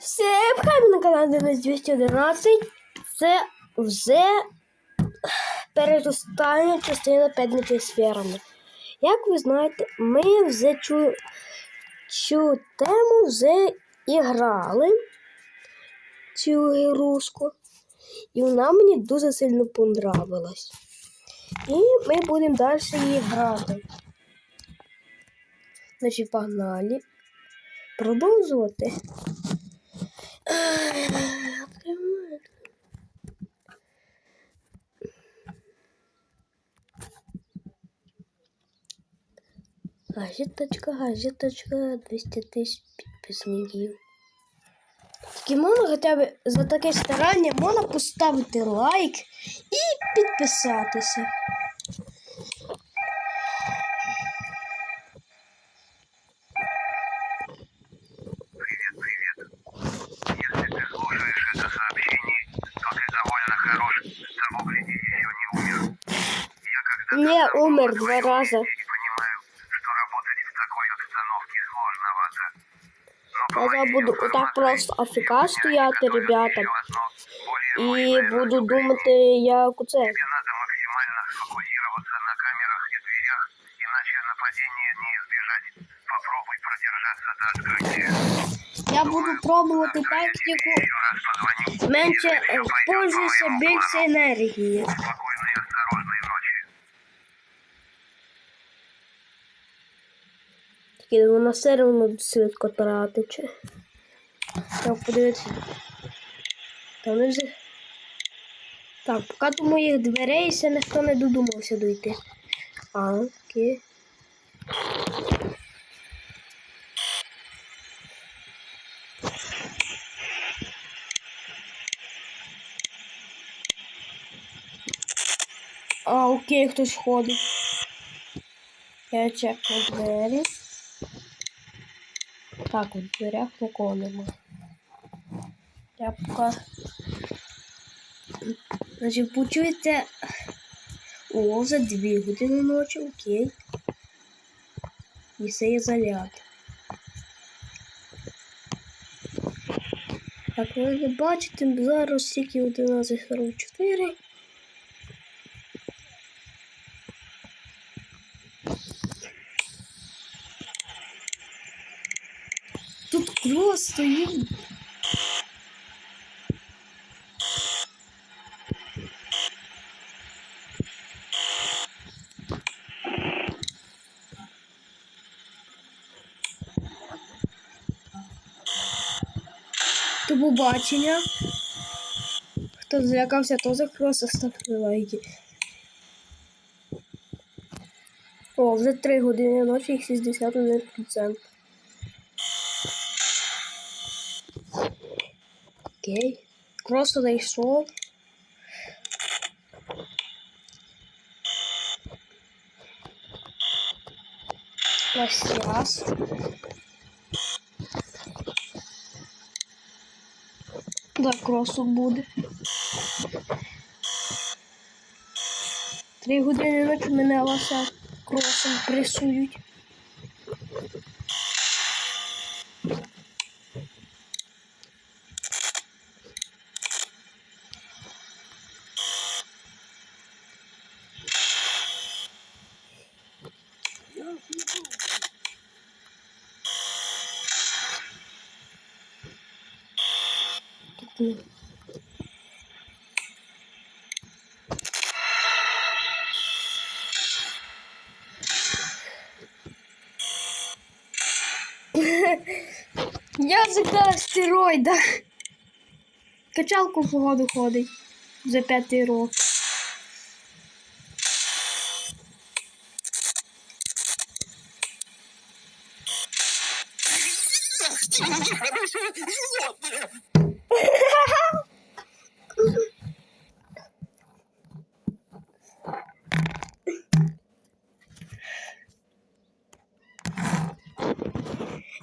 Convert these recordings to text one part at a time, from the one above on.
Всім хай на каналі Денис 211. Це вже передостання частина п'ятничої сферами. Як ви знаєте, ми вже цю, цю тему вже і грали, цю ігрушку. І вона мені дуже сильно понравилась. І ми будемо далі її грати. Значить, погнали. Продовжувати. Газеточка, газеточка, 200 тисяч підписників. Тільки можна хоча б за таке старання можна поставити лайк і підписатися. Умер два раза. Я буду отак просто афіка стояти, ребята. І буду думати, як оце. Надо максимально сфокусироваться на камерах и дверях, иначе нападения не избежать. Попробуй продержаться до открытия. Я буду пробувати тактику менше по пользуйся більше енергії. Тільки вона все одно швидко тратить. Так, подивіться. Та вони вже. Так, поки до моїх дверей ще ніхто не додумався дойти. А, окей. А, окей, хтось ходить. Я чекну двері. Так, в дверях нікого нема. Я поки. Значить, почуєте. О, за дві години ночі, окей. І це є заряд. Так, ви бачите, зараз тільки 11.44. Тут крос стоїть. До побачення. Хто злякався, то крос, ставте лайки. О, вже 3 години ночі і 61%. Окей. Просто зайшов. Ось раз. Да, кросу буде. Три години ночі мене лося кросом пресують. Тут не- Язик на стероїдах. Качалку в погоду ходить за п'ятий рок.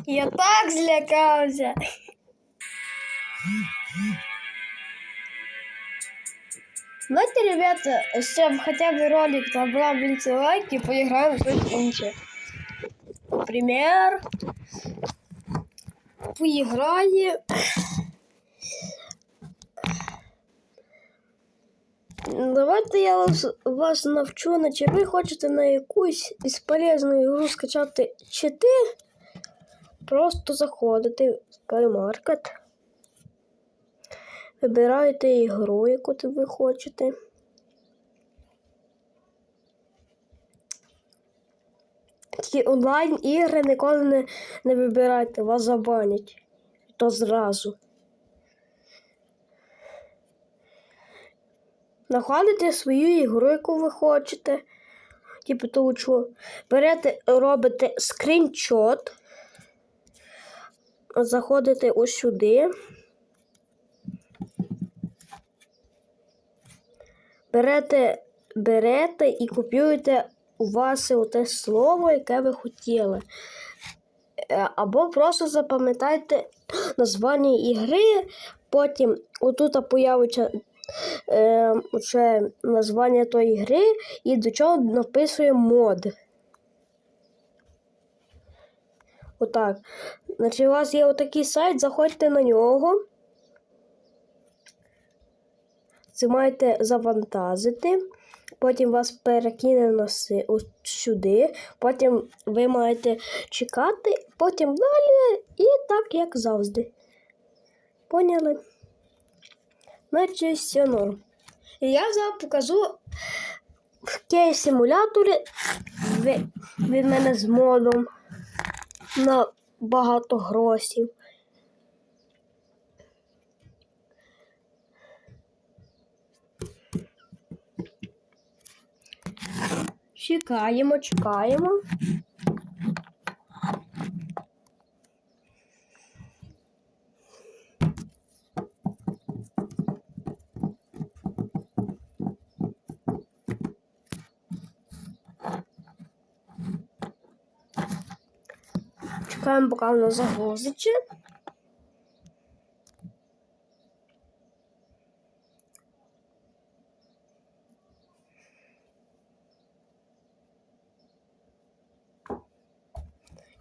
Я так злякався. Давайте, ребята, чтобы хотя бы ролик набрал більше лайки, поиграем в інше. Например, поиграем Давайте я вас, вас навчу, на чи ви хочете на якусь безполезну ігру скачати чити. Просто заходите в Play Market. Вибираєте ігру, яку ви хочете. Такі онлайн ігри ніколи не, не вибирайте, вас забанять. То зразу. Знаходите свою ігру, яку ви хочете. Типу того, що берете, робите скріншот. Заходите ось сюди. Берете, берете і копіюєте у вас оте слово, яке ви хотіли. Е, Або просто запам'ятайте названня ігри, потім отут появиться е, названня тої гри і до чого написує мод. Отак. Значить, у вас є отакий сайт, заходьте на нього. Це маєте завантажити. Потім вас перекине сюди. Потім ви маєте чекати, потім далі і так, як завжди. Поняли? Значить, все норм. І я зараз покажу в кей-симуляторі ви- від мене з модом на багато гросів. Чекаємо, чекаємо. Чекаємо, поки воно загрузиться.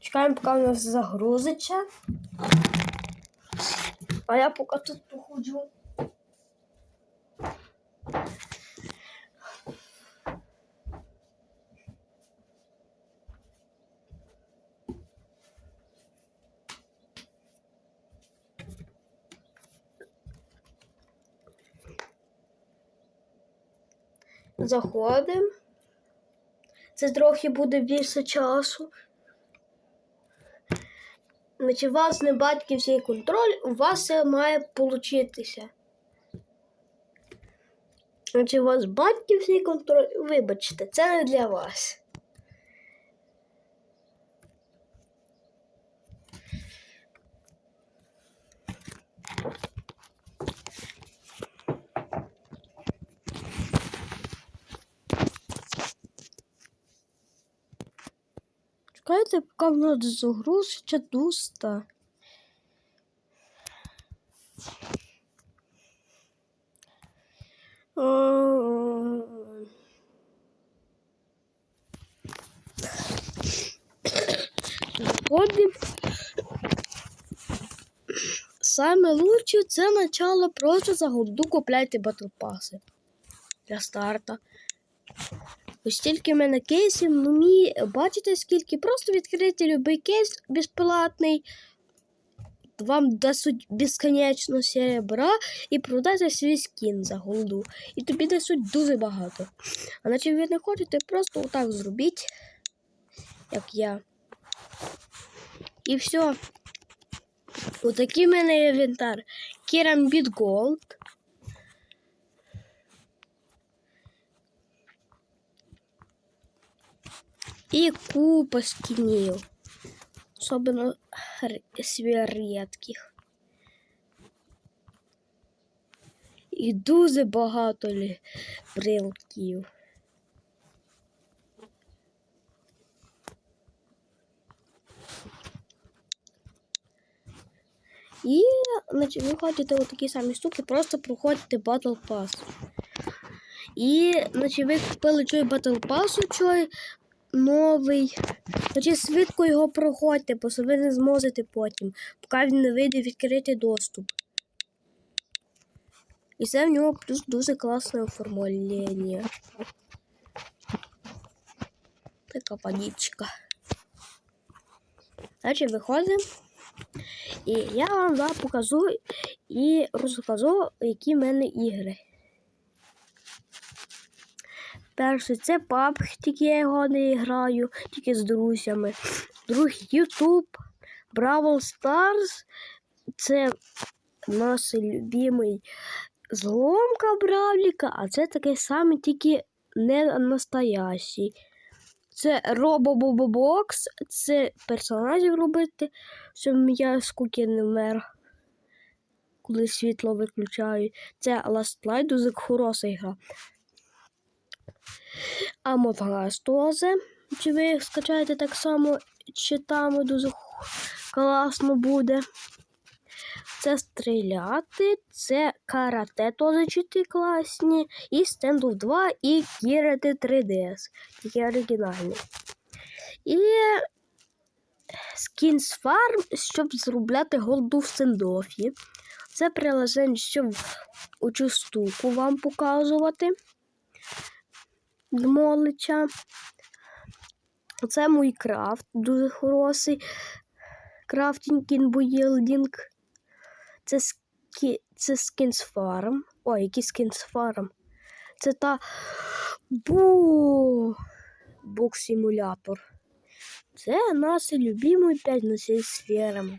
Чекаємо, поки нас загрузиться. А я поки тут походжу. Заходимо. Це трохи буде більше часу. Значить, у вас не батьківський контроль, у вас все має получитися. Значить, у вас батьківський контроль, вибачте, це не для вас. Чекайте, поки воно загрузиться дуста. Заходим. Саме лучше це начало просто за голду купляйте батл паси для старта. Ось стільки в мене кейсів, ну мій, бачите, скільки просто відкрити будь-який кейс безплатний. Вам дасуть безконечно серебра і продати свій скін за голду. І тобі дасуть дуже багато. А наче ви не хочете, просто отак зробіть, як я. І все. Отакий в мене інвентар. Керамбіт Голд. І купа скінів. Особливо рідких. І дуже багато брелків. І значить, ви ходите у такі самі штуки, просто проходите Battle Pass. І значить, ви купили цей Battle Pass, цей новий. Значить, швидко його проходьте, бо ви не зможете потім, поки він не вийде відкритий доступ. І це в нього плюс дуже класне оформлення. Така панічка. Значить, виходимо. І я вам зараз покажу і розкажу, які в мене ігри. Перший це PUBG, тільки я його не граю, тільки з друзями. Другий YouTube, Бравл Stars. Це наш любимий зломка Бравліка, а це такий самий, тільки не настоящий. Це Робобобобокс, це персонажів робити, щоб я скуки не вмер, коли світло виключають. Це Last Light, дуже хороша гра. Теж. Чи ви скачаєте так само, чи там дуже класно буде. Це стріляти, це карате теж чити класні, і стендов 2, і кірати 3DS. Тільки оригінальні. І Skins Farm, щоб зробляти голду в стендофі. Це приложення, щоб оцю штуку вам показувати. Дмолича. Це мій крафт, дуже хороший. Крафтінг інбоїлдінг. Це, скі... це Skins Farm. Ой, який Skins Farm. Це та бу бук симулятор. Це наш любимий 5 на 6 сферами.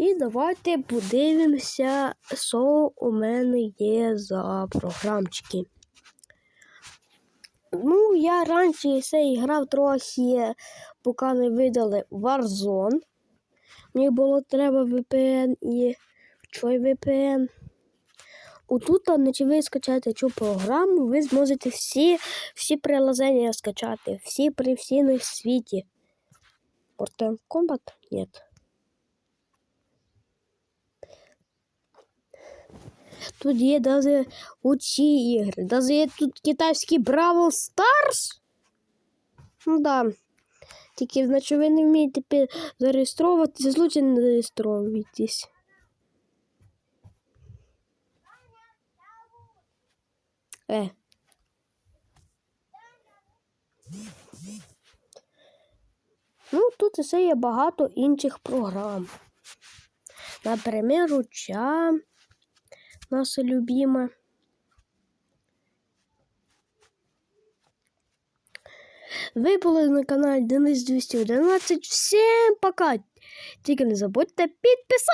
І давайте подивимося, що у мене є за програмчики. Ну, я раніше це грав трохи, поки не видали Warzone. Мені було треба VPN і чой VPN. Отут, наче ви скачаєте цю програму, ви зможете всі, всі приложення скачати, всі при всі на світі. Mortal Kombat? Ні. Тут є даже оці ігри. Даже є тут китайський Бравл Stars. Ну да. Тільки, значить, ви не вмієте зареєстровуватися, злучше не зареєстровуйтесь. Е. Ну, тут ще є багато інших програм. Наприклад, Руча, наша любима. Ви були на каналі Денис 211. Всім пока! Тільки не забудьте підписатися.